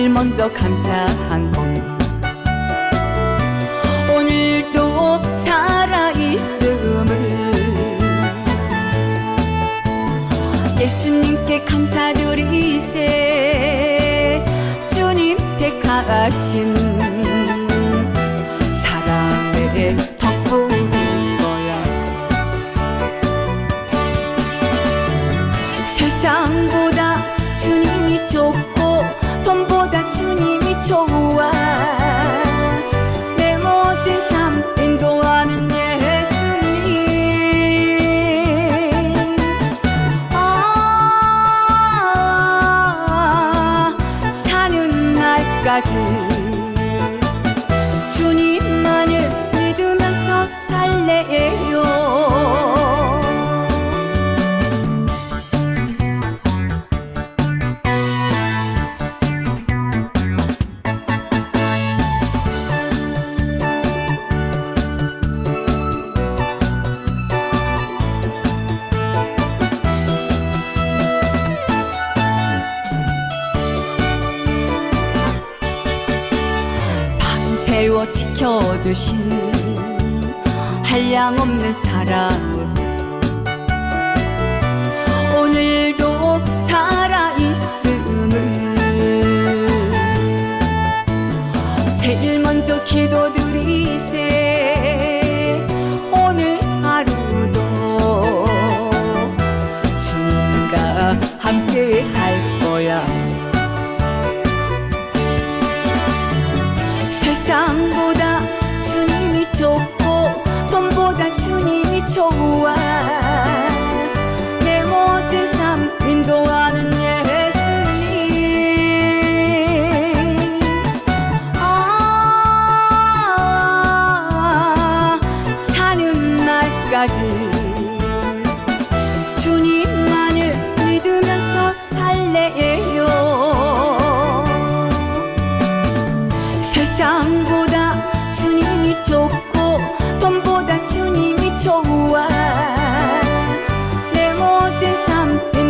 제일 먼저 감사하고 오늘도 살아있음을. 예수님께 감사드리세. 주님 택하신 forgotten 켜주신 한량없는 사랑. 좋아 내 못된 삶 빈동하는 예수님. 아 사는 날까지 In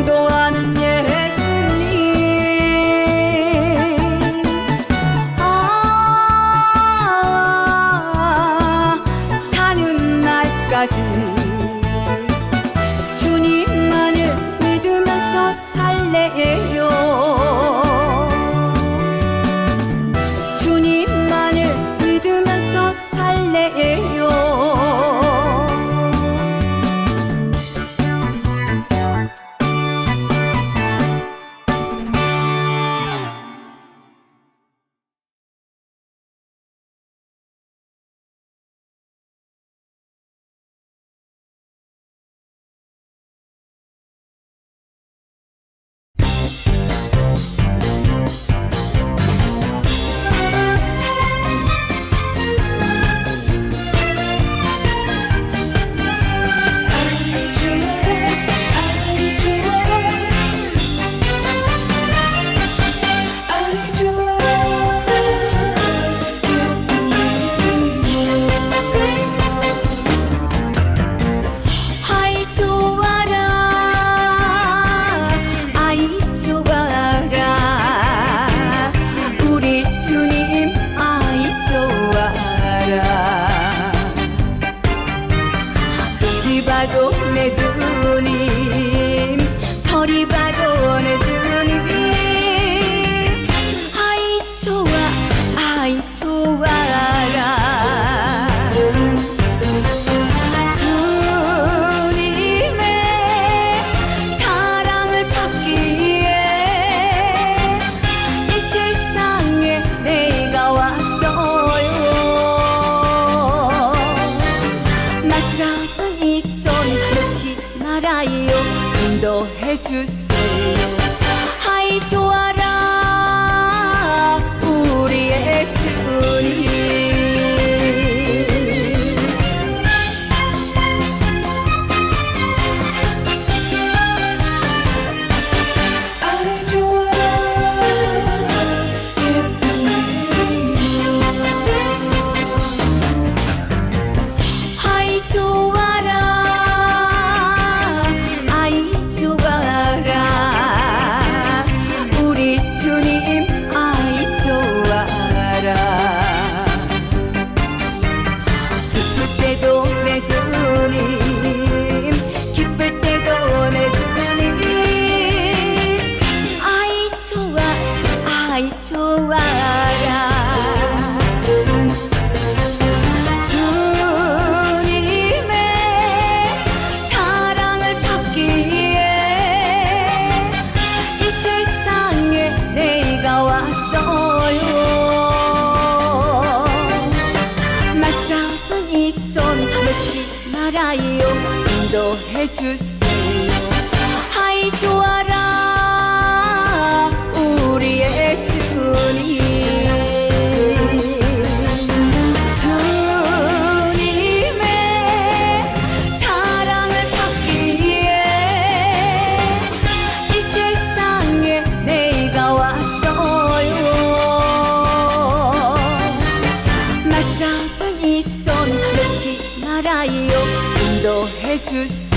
do. 인도해 주세요. 하이 좋아 tous.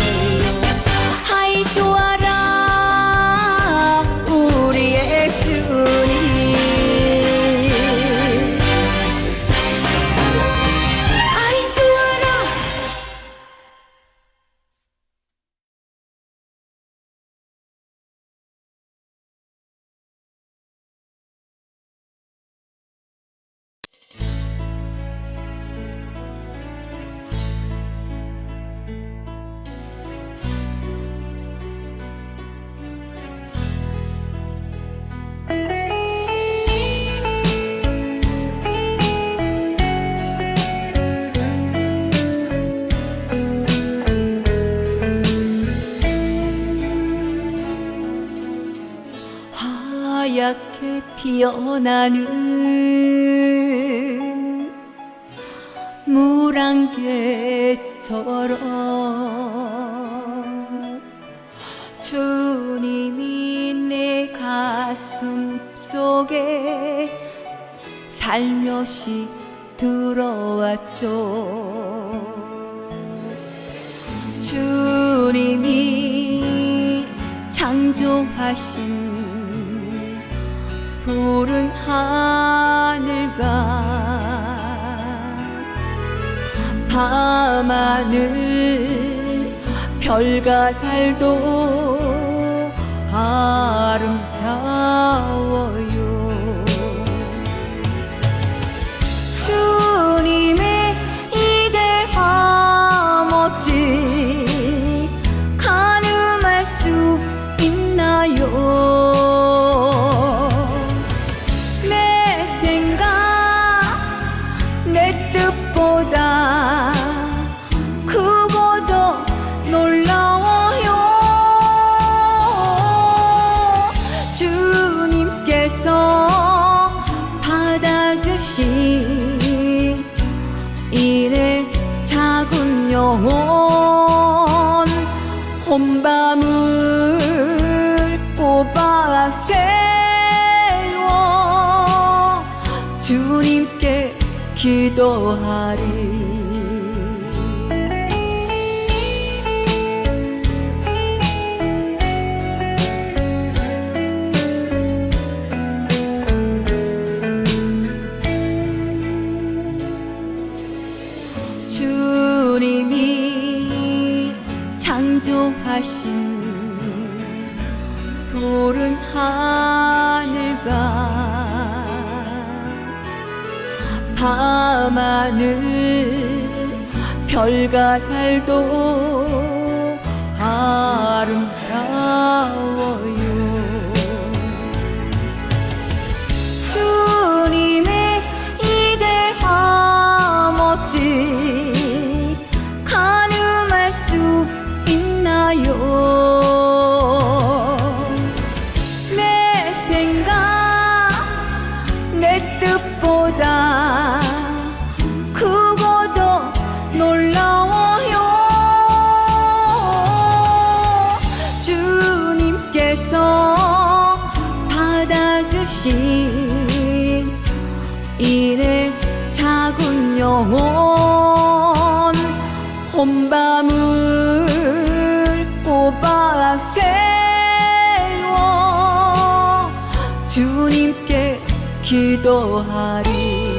피어나는 물안개처럼 주님이 내 가슴 속에 살며시 들어왔죠. 주님이 창조하신 푸른 하늘과 밤하늘 별과 달도 아름다워 기도하리. 주님이 창조하신 푸른 하늘과 밤하늘 별과 달도 아름다 세워 주님께 기도하리